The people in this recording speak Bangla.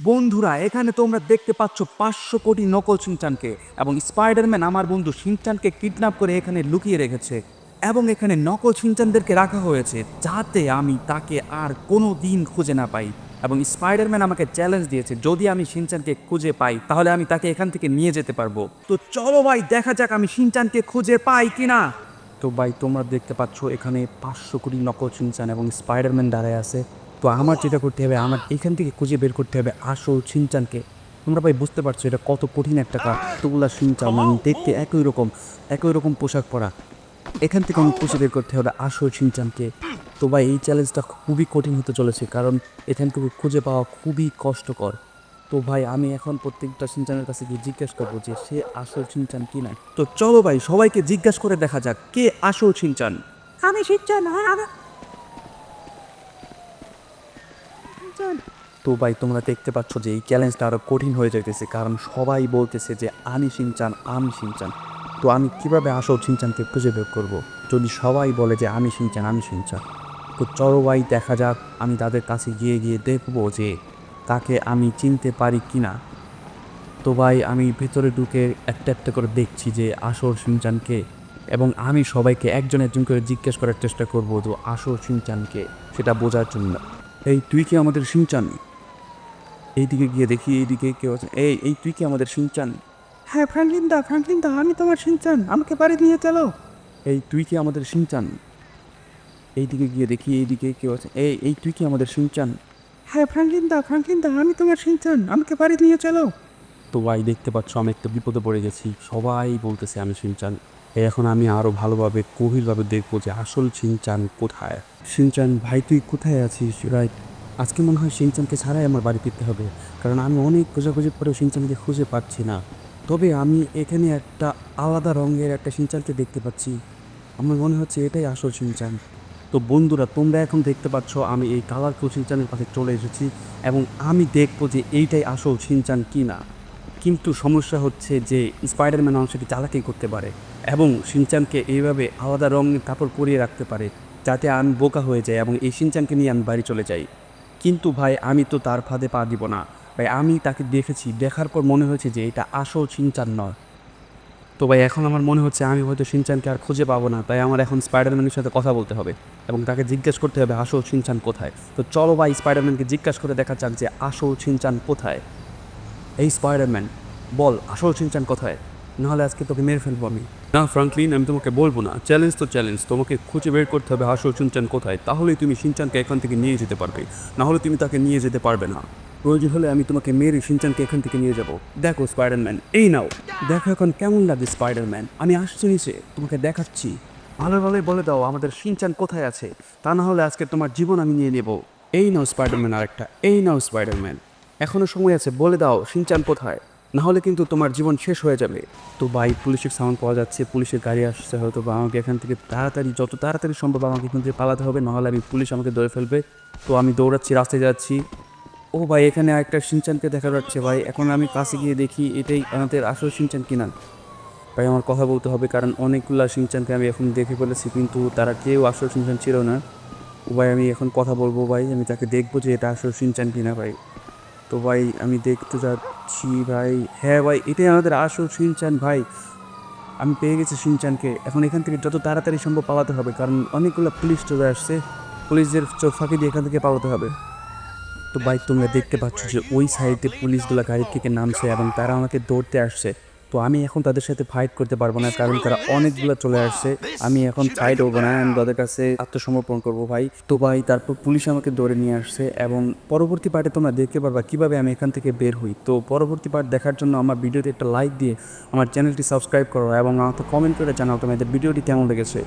বন্ধুরা, এখানে তোমরা দেখতে পাচ্ছ পাঁচশো কোটি নকল শিনচানকে এবং স্পাইডারম্যান আমার বন্ধু শিনচানকে কিডন্যাপ করে এখানে লুকিয়ে রেখেছে এবং এখানে নকল সিনচানদেরকে রাখা হয়েছে যাতে আমি তাকে আর কোনো দিন খুঁজে না পাই এবং স্পাইডারম্যান আমাকে চ্যালেঞ্জ দিয়েছে, যদি আমি শিনচানকে খুঁজে পাই, তাহলে আমি তাকে এখান থেকে নিয়ে যেতে পারব। তো চলো ভাই, দেখা যাক আমি শিনচানকে খুঁজে পাই কিনা। তো ভাই, তোমরা দেখতে পাচ্ছ এখানে পাঁচশো কোটি নকল শিনচান এবং স্পাইডারম্যান দাঁড়ায় আছে। তো আমার যেটা করতে হবে, আমার এখান থেকে খুঁজে বের করতে হবে আসল শিনচানকে তোমরা ভাই বুঝতে পারছ এটা কত কঠিন একটা কাজ। তোগুলা শিনচান মানে দেখতে একই রকম একই রকম পোশাক পরা। এখান থেকে আমি খুঁজে বের করতে হবে আসল শিনচানকে তো ভাই এই চ্যালেঞ্জটা খুবই কঠিন হতে চলেছে, কারণ এখান থেকে খুঁজে পাওয়া খুবই কষ্টকর। তো ভাই আমি এখন প্রত্যেকটা সিনচানের কাছে গিয়ে জিজ্ঞেস করব যে সে আসল সিনচান কি না তো চলো ভাই সবাইকে জিজ্ঞাসা করে দেখা যাক, কে আসল সিনচান? আমি শিখছেন আমি তো ভাই, তোমরা দেখতে পাচ্ছ যে এই চ্যালেঞ্জটা আরও কঠিন হয়ে যাইতেছে, কারণ সবাই বলতেছে যে আমি সিনচান আমি সিনচান। তো আমি কীভাবে আসল সিনচানকে খুঁজে বের করব? যদি সবাই বলে যে আমি সিনচান আমি সিনচান, তো চলো ভাই, দেখা যাক। আমি তাদের কাছে গিয়ে গিয়ে দেখব যে তাকে আমি চিনতে পারি কি না তো ভাই, আমি ভেতরে ঢুকে একটা একটা করে দেখছি যে আসল সিনচানকে এবং আমি সবাইকে একজন একজন করে জিজ্ঞেস করার চেষ্টা করব তো আসল সিনচানকে, সেটা বোঝার জন্য। এই তুই কি আমাদের সিনচান? এইদিকে গিয়ে দেখি এইদিকে কেউ আছে। এই এই তুই কি আমাদের সিনচান? হ্যাঁ ফ্র্যাঙ্কলিন দা ফ্র্যাঙ্কলিন দা আমি তোমার শিখছেন আমাকে বাড়ি নিয়ে চলো। এই তুই কি আমাদের সিনচান? এইদিকে গিয়ে দেখি এইদিকে কেউ আছে। এই এই তুই কি আমাদের সিনচান? হ্যাঁ ফ্র্যাঙ্কলিন দা ফ্র্যাঙ্কলিন দা আমি তোমার শিখছেন আমাকে বাড়ি নিয়ে চলো। তো ভাই দেখতে পাচ্ছ আমি একটা বিপদে পড়ে গেছি। সবাই বলতেছে আমি সিনচান। এখন আমি আরও ভালোভাবে, গভীরভাবে দেখব যে আসল সিনচান কোথায়। সিনচান, ভাই, তুই কোথায় আছিস? রাইট আজকে মনে হয় সিনচানকে ছাড়াই আমার বাড়ি ফিরতে হবে, কারণ আমি অনেক খোঁজাখুঁজি পরেও সিনচানকে খুঁজে পাচ্ছি না। তবে আমি এখানে একটা আলাদা রঙের একটা সিনচানকে দেখতে পাচ্ছি। আমার মনে হচ্ছে এটাই আসল সিনচান। তো বন্ধুরা, তোমরা এখন দেখতে পাচ্ছ আমি এই কালারফুল সিনচানের কাছে চলে এসেছি এবং আমি দেখব যে এইটাই আসল সিনচান কি না কিন্তু সমস্যা হচ্ছে যে স্পাইডারম্যান অংশটি চালাকি করতে পারে এবং সিনচানকে এইভাবে আলাদা রঙের কাপড় পরিয়ে রাখতে পারে যাতে আমি বোকা হয়ে যাই এবং এই সিনচানকে নিয়ে আমি বাড়ি চলে যাই। কিন্তু ভাই, আমি তো তার ফাঁদে পা দিব না। ভাই, আমি তাকে দেখেছি, দেখার পর মনে হয়েছে যে এটা আসল সিনচান নয়। তো ভাই, এখন আমার মনে হচ্ছে আমি হয়তো সিনচানকে আর খুঁজে পাবো না। তাই আমার এখন স্পাইডারম্যানের সাথে কথা বলতে হবে এবং তাকে জিজ্ঞেস করতে হবে আসল সিনচান কোথায়। তো চলো ভাই স্পাইডারম্যানকে জিজ্ঞাসা করে দেখা যাক যে আসল সিনচান কোথায়। এই স্পাইডারম্যান বল, আসল সিনচান কোথায়? নাহলে আজকে তোকে মেরে ফেলব আমি। না ফ্রাঙ্কলিন আমি তোমাকে বলব না। চ্যালেঞ্জ তো চ্যালেঞ্জ তোমাকে খুঁজে বের করতে হবে আসল সিনচান কোথায়। তাহলেই তুমি সিনচানকে এখান থেকে নিয়ে যেতে পারবে। নাহলে তুমি তাকে নিয়ে যেতে পারবে না। প্রয়োজন হলে আমি তোমাকে মেরে সিনচানকে এখান থেকে নিয়ে যাব। দেখো স্পাইডারম্যান এই নাও। দেখো এখন কেমন লাগে স্পাইডারম্যান আমি আসছি নিচে, তোমাকে দেখাচ্ছি। ভালো ভালোই বলে দাও, আমাদের সিনচান কোথায় আছে। তা না হলে আজকে তোমার জীবন আমি নিয়ে নেব। এই নাও স্পাইডারম্যান আরেকটা, এই নাও স্পাইডারম্যান এখনও সময় আছে, বলে দাও, সিনচান কোথায়? না হলে কিন্তু তোমার জীবন শেষ হয়ে যাবে। তো ভাই, পুলিশের সাউন্ড পাওয়া যাচ্ছে, পুলিশের গাড়ি আসছে, হয়তো বা আমাকে এখান থেকে তাড়াতাড়ি, যত তাড়াতাড়ি সম্ভব আমাকে এখান থেকে পালাতে হবে, নাহলে আমি পুলিশ আমাকে ধরে ফেলবে। তো আমি দৌড়াচ্ছি, রাস্তায় যাচ্ছি। ও ভাই, এখানে একটা সিনচানকে দেখা যাচ্ছে ভাই, এখন আমি কাছে গিয়ে দেখি এটাই আমাদের আসল সিনচান কিনা। ভাই, আমার কথা বলতে হবে, কারণ অনেকগুলা সিনচানকে আমি এখন দেখে ফেলেছি, কিন্তু তারা কেউ আসল সিনচান ছিল না। ও ভাই, আমি এখন কথা বলব ভাই, আমি তাকে দেখব যে এটা আসল সিনচান কিনা ভাই। তো ভাই, আমি দেখতে যাচ্ছি ভাই। হ্যাঁ ভাই, এটাই আমাদের আসল সিনচান ভাই। আমি পেয়ে গেছি সিনচানকে এখন এখান থেকে যত তাড়াতাড়ি সম্ভব পালাতে হবে, কারণ অনেকগুলো পুলিশ চলে আসছে। পুলিশদের চোখ ফাঁকি দিয়ে এখান থেকে পালাতে হবে। তো ভাই, তোমরা দেখতে পাচ্ছ যে ওই সাইডে পুলিশগুলো গাড়ি থেকে নামছে এবং তারা আমাকে দৌড়তে আসছে। তো আমি এখন তাদের সাথে ফাইট করতে পারব না, কারণ তারা অনেকগুলো চলে আসছে। আমি এখন ফাইট হব না, আমি তাদের কাছে আত্মসমর্পণ করব ভাই। তো ভাই, তারপর পুলিশ আমাকে ধরে নিয়ে আসছে এবং পরবর্তী পার্টে তোমরা দেখতে পারবা কীভাবে আমি এখান থেকে বের হই। তো পরবর্তী পার্ট দেখার জন্য আমার ভিডিওতে একটা লাইক দিয়ে আমার চ্যানেলটি সাবস্ক্রাইব করো এবং আমাকে কমেন্ট করে জানাও তোমাদের ভিডিওটি কেমন লেগেছে।